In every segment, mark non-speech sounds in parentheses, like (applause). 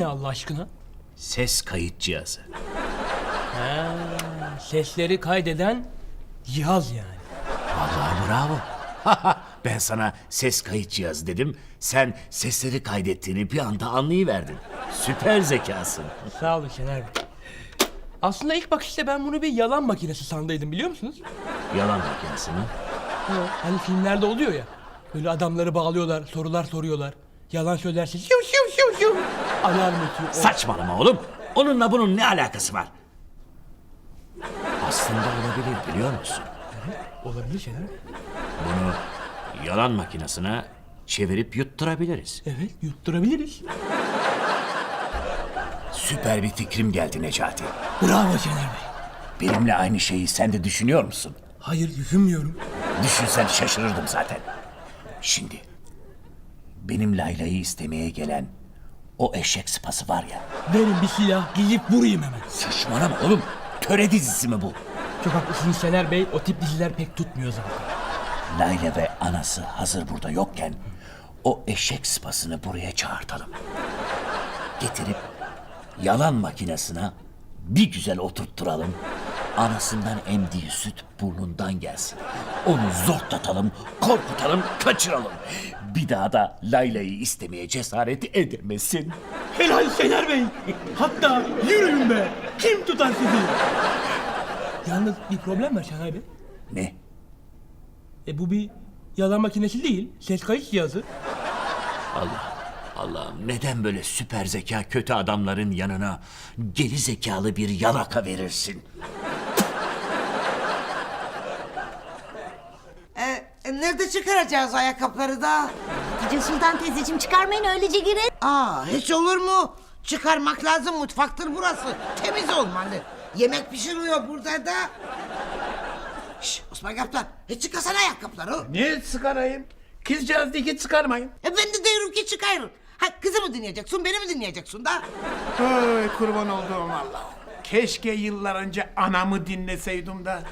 ne Allah aşkına? Ses kayıt cihazı. Sesleri kaydeden cihaz yani. Vallahi bravo. ben sana ses kayıt cihazı dedim. Sen sesleri kaydettiğini bir anda anlayıverdin. Süper zekasın. Sağ olun Şener Bey. Aslında ilk bakışta ben bunu bir yalan makinesi sandıydım biliyor musunuz? Yalan makinesi mi? Hani filmlerde oluyor ya. Böyle adamları bağlıyorlar, sorular soruyorlar. Yalan söylerse şiu şiu şiu şiu. Alarm ötüyor. Saçmalama oğlum. Onunla bunun ne alakası var? Aslında olabilir biliyor musun? Olabilir Bey. Bunu yalan makinesine çevirip yutturabiliriz. Evet yutturabiliriz. Süper bir fikrim geldi Necati. Bravo Şener Bey. Benimle aynı şeyi sen de düşünüyor musun? Hayır düşünmüyorum. Düşünsen şaşırırdım zaten. Şimdi benim Layla'yı istemeye gelen o eşek sıpası var ya. Verin bir silah giyip vurayım hemen. Saçmalama oğlum. Töre dizisi mi bu? Çok haklısınız Şener Bey. O tip diziler pek tutmuyor zaten. Layla ve anası hazır burada yokken o eşek sıpasını buraya çağırtalım. Getirip yalan makinesine bir güzel oturtturalım. Anasından emdiği süt burnundan gelsin. Onu zortlatalım, korkutalım, kaçıralım. Bir daha da Layla'yı istemeye cesaret edemesin. Helal Şener Bey. Hatta yürüyün be. Kim tutar sizi? Yalnız bir problem var Şener Bey. Ne? E bu bir yalan makinesi değil. Ses kayıt cihazı. Allah Allah'ım neden böyle süper zeka kötü adamların yanına geri zekalı bir yalaka verirsin? E, nerede çıkaracağız ayakkabıları da? Hatice Sultan teyzeciğim çıkarmayın öylece girin. Aa hiç olur mu? Çıkarmak lazım mutfaktır burası. Temiz olmalı. Yemek pişiriyor burada da. Şş, Osman Kaptan, hiç çıkarsana ayakkabıları. Niye çıkarayım? Kızcağız diye ki çıkarmayın. E ben de diyorum ki çıkar. Ha kızı mı dinleyeceksin, beni mi dinleyeceksin da? Ay kurban olduğum Allah. Keşke yıllar önce anamı dinleseydim da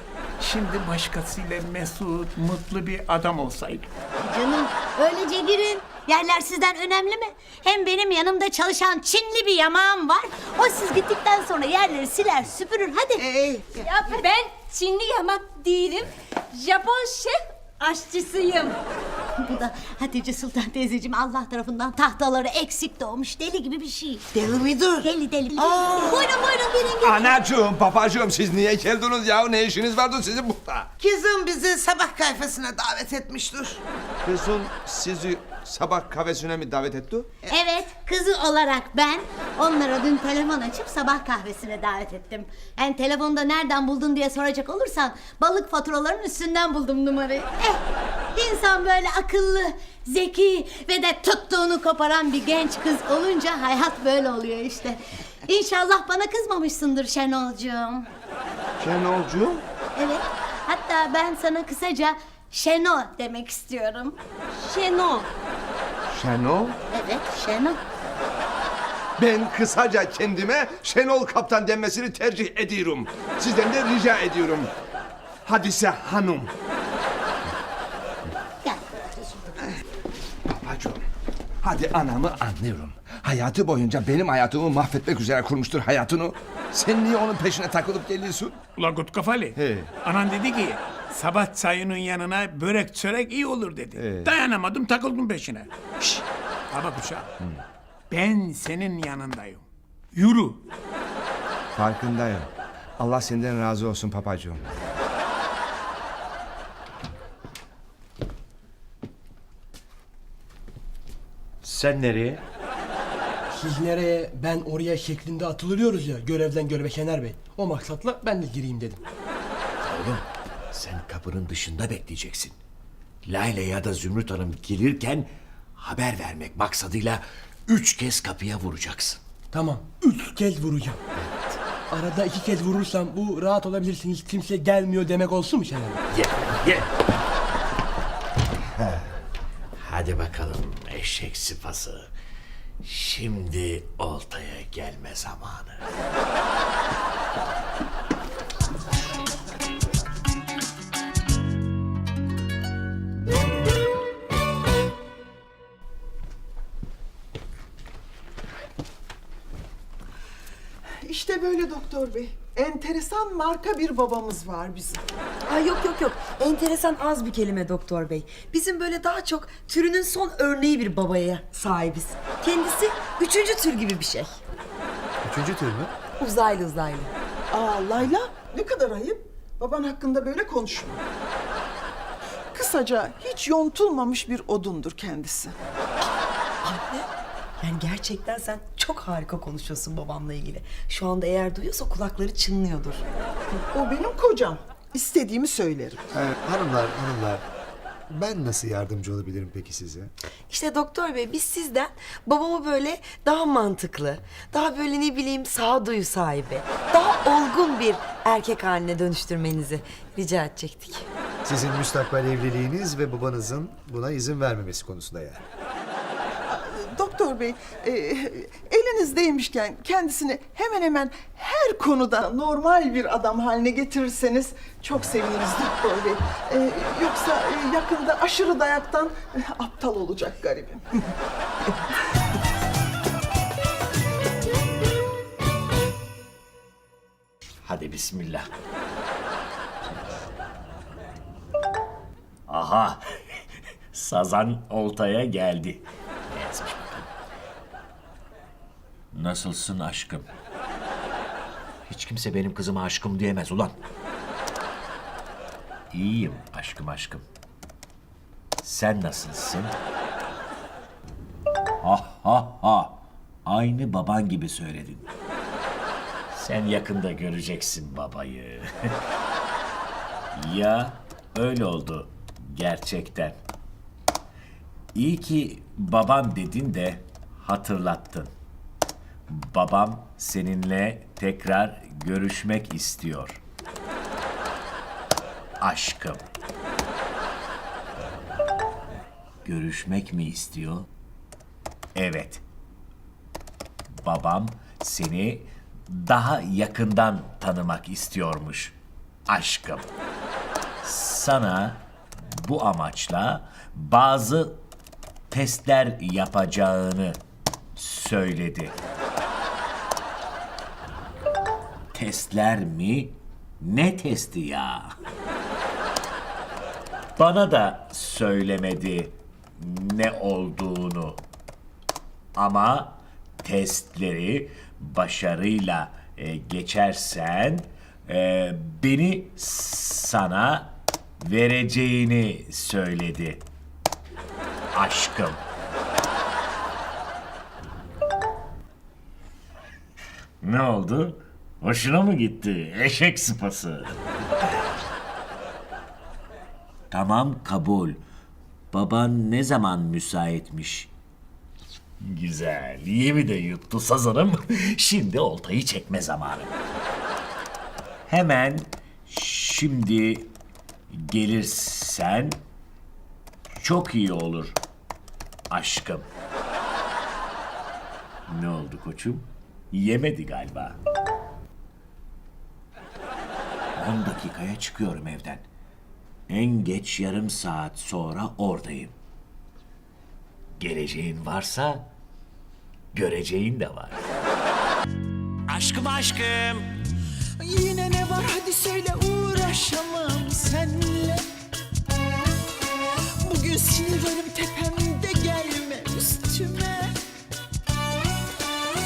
şimdi başkasıyla mesut, mutlu bir adam olsaydım. Canım öylece girin. Yerler sizden önemli mi? Hem benim yanımda çalışan Çinli bir yamağım var. O siz gittikten sonra yerleri siler süpürür. Hadi. Ee, Ya ben Çinli yamak değilim. Japon şef aşçısıyım. Bu da Hatice Sultan teyzeciğim Allah tarafından tahtaları eksik doğmuş deli gibi bir şey. deli midir? Deli deli. Aa. Buyurun buyurun gelin gelin. Anacığım, babacığım siz niye geldiniz ya? Ne işiniz vardı sizin burada? Kızım bizi sabah kayfasına davet etmiştir. Kızım sizi sabah kahvesine mi davet etti? Evet kızı olarak ben onlara dün telefon açıp sabah kahvesine davet ettim. Yani telefonda nereden buldun diye soracak olursan balık faturalarının üstünden buldum numarayı. Eh insan böyle akıllı, zeki ve de tuttuğunu koparan bir genç kız olunca hayat böyle oluyor işte. İnşallah bana kızmamışsındır Şenolcuğum. Şenolcuğum? Evet hatta ben sana kısaca Şeno demek istiyorum. Şenol. Şenol? Evet Şeno. Ben kısaca kendime Şenol Kaptan denmesini tercih ediyorum. Sizden de rica ediyorum. Hadise Hanım. Babacığım. Hadi anamı anlıyorum. Hayatı boyunca benim hayatımı mahvetmek üzere kurmuştur hayatını. Sen niye onun peşine takılıp geliyorsun? Ulan gut kafalı. He. Anan dedi ki sabah çayının yanına börek çörek iyi olur dedi. He. Dayanamadım takıldım peşine. Şşş. Baba kuşa. Ben senin yanındayım. Yürü. Farkındayım. Allah senden razı olsun papacığım. Sen nereye? Siz nereye ben oraya şeklinde atılıyoruz ya görevden göreve Şener Bey. O maksatla ben de gireyim dedim. Oğlum sen kapının dışında bekleyeceksin. Layla ya da Zümrüt Hanım gelirken haber vermek maksadıyla üç kez kapıya vuracaksın. Tamam üç kez vuracağım. Arada iki kez vurursam bu rahat olabilirsiniz kimse gelmiyor demek olsun mu Şener Bey? Gel, gel. Hadi bakalım eşek sıpası. Şimdi oltaya gelme zamanı. İşte böyle doktor bey. Enteresan marka bir babamız var bizim. Ay yok yok yok. Enteresan az bir kelime doktor bey. Bizim böyle daha çok türünün son örneği bir babaya sahibiz. Kendisi üçüncü tür gibi bir şey. Üçüncü tür mü? Uzaylı uzaylı. Aa Layla ne kadar ayıp. Baban hakkında böyle konuşma. Kısaca hiç yontulmamış bir odundur kendisi. Anne. Yani gerçekten sen çok harika konuşuyorsun babamla ilgili. Şu anda eğer duyuyorsa kulakları çınlıyordur. O benim kocam. İstediğimi söylerim. Ee, hanımlar, hanımlar. Ben nasıl yardımcı olabilirim peki size? İşte doktor bey biz sizden babamı böyle daha mantıklı, daha böyle ne bileyim sağduyu sahibi, daha olgun bir erkek haline dönüştürmenizi rica edecektik. Sizin müstakbel evliliğiniz ve babanızın buna izin vermemesi konusunda yani. Doktor bey, e, elinizdeymişken kendisini hemen hemen her konuda normal bir adam haline getirirseniz çok seviniriz doktor bey. E, yoksa e, yakında aşırı dayaktan e, aptal olacak garibim. Hadi bismillah. Aha. Sazan oltaya geldi. Ne yazmış bakalım. Nasılsın aşkım? Hiç kimse benim kızıma aşkım diyemez ulan. İyiyim aşkım aşkım. Sen nasılsın? Ha ha ha. Aynı baban gibi söyledin. Sen yakında göreceksin babayı. (laughs) ya öyle oldu gerçekten. İyi ki babam dedin de hatırlattın. Babam seninle tekrar görüşmek istiyor. Aşkım. Görüşmek mi istiyor? Evet babam seni daha yakından tanımak istiyormuş aşkım. Sana bu amaçla bazı testler yapacağını söyledi. Testler mi? Ne testi ya? Bana da söylemedi ne olduğunu. Ama testleri başarıyla e, geçersen e, beni sana vereceğini söyledi. Aşkım. Ne oldu? Hoşuna mı gitti? Eşek sıpası. tamam kabul. Baban ne zaman müsaitmiş? Güzel. Yemi de yuttu sazanım. Şimdi oltayı çekme zamanı. Hemen şimdi gelirsen çok iyi olur aşkım. Ne oldu koçum? Yemedi galiba. 10 dakikaya çıkıyorum evden. En geç yarım saat sonra oradayım. Geleceğin varsa göreceğin de var. Aşkım aşkım. Yine ne var hadi söyle uğraşamam senle. Bugün sinirlerim tepe